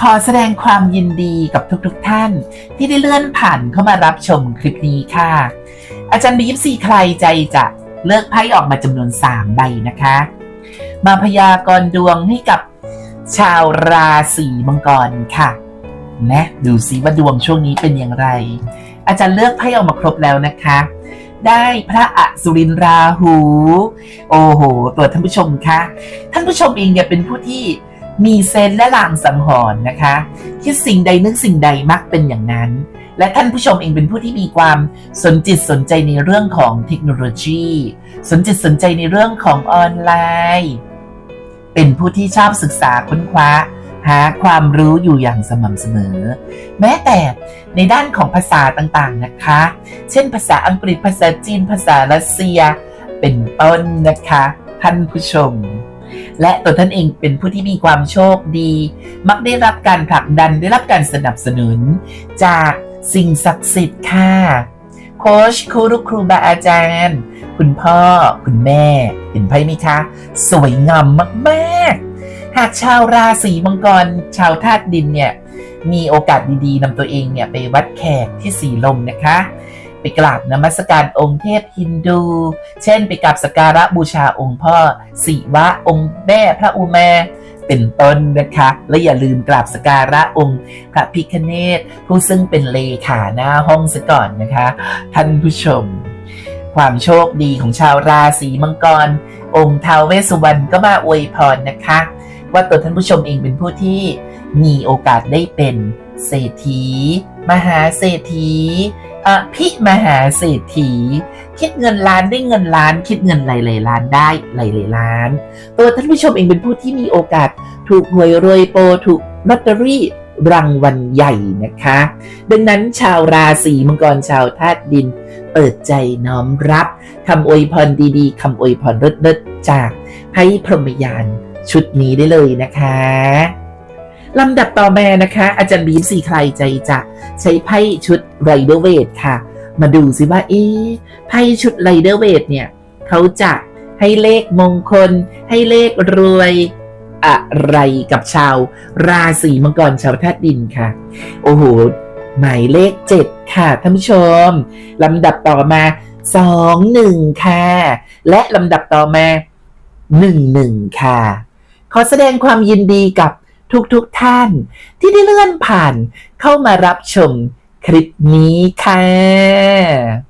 ขอแสดงความยินดีกับทุกๆทท่าน ที่ได้เลื่อนผ่านเข้ามารับชมคลิปนี้ค่ะ อาจารย์บียิปซีใครใจจะเลือกไพ่ออกมาจำนวน 3 ใบนะคะ มาพยากรณ์ดวงให้กับชาวราศีมังกรค่ะนะดูสิว่าดวงช่วงนี้เป็นอย่างไร อาจารย์เลือกไพ่ออกมาครบแล้วนะคะ ได้พระอสุรินทร์ราหู โอ้โหตัวท่านผู้ชมคะท่านผู้ชมเองเนี่ยเป็นผู้ที่ มีเซนและลางสังหรณ์นะคะ คิดสิ่งใดนึกสิ่งใดมักเป็นอย่างนั้น และท่านผู้ชมเองเป็นผู้ที่มีความสนจิตสนใจในเรื่องของเทคโนโลยี สนจิตสนใจในเรื่องของออนไลน์ เป็นผู้ที่ชอบศึกษาค้นคว้า หาความรู้อยู่อย่างสม่ำเสมอ แม้แต่ในด้านของภาษาต่างๆนะคะ เช่นภาษาอังกฤษภาษาจีน ภาษารัสเซีย เป็นต้นนะคะ ท่านผู้ชม และตัวท่านเองเป็นผู้ที่มีความโชคดี มักได้รับการผลักดันได้รับการสนับสนุน จากสิ่งศักดิ์สิทธิ์ค่ะโค้ชครูครูบาอาจารย์ คุณพ่อคุณแม่ เห็นไพ่ไหมคะ สวยงามมากๆ หากชาวราศีมังกร ชาวธาตุดินเนี่ย มีโอกาสดีๆนำตัวเองเนี่ย ไปวัดแขกที่สีลมนะคะ ไปกราบนมัสการองค์เทพฮินดู เช่น ไปกราบสการะบูชาองค์พ่อศิวะองค์แม่พระอุมา เป็นต้นนะคะ และอย่าลืมกราบสการะองค์พระพิคเนตผู้ซึ่งเป็นเลขาหน้าห้องซะก่อนนะคะ ท่านผู้ชม ความโชคดีของชาวราศีมังกร องค์ทาวเวสสุวรรณก็มาอวยพรนะคะ ว่าตัวท่านผู้ชมเองเป็นผู้ที่มีโอกาสได้เป็นเศรษฐี มหาเศรษฐี อภิมหาเศรษฐี คิดเงินล้านได้เงินล้าน คิดเงินหลายๆล้านได้หลายๆล้าน ตัวท่านผู้ชมเองเป็นผู้ที่มีโอกาส ถูกหวยรวยโปรถูกลอตเตอรี่รางวัลใหญ่นะคะ ดังนั้นชาวราศีมังกรชาวธาตุดิน เปิดใจน้อมรับคำอวยพรดีๆคำอวยพรเลิศๆจากไพ่พรหมยานชุดนี้ได้เลยนะคะ ลำดับต่อมานะคะ อาจารย์บีมสีใครใจจะใช้ไพ่ชุดไรเดอร์เวทค่ะ มาดูสิว่าเอ๊ไพ่ชุดไรเดอร์เวทเนี่ยเขาจะให้เลขมงคล ให้เลขรวยอะไรกับชาว ราศีมังกรชาวธาตุดินค่ะ โอ้โห หมายเลขเจ็ดค่ะท่านผู้ชมลำดับต่อมาสองหนึ่งค่ะ และลำดับต่อมาหนึ่งหนึ่งค่ะ ขอแสดงความยินดีกับ ทุกๆทท่าน ที่ได้เลื่อนผ่านเข้ามารับชมคลิปนี้ค่ะ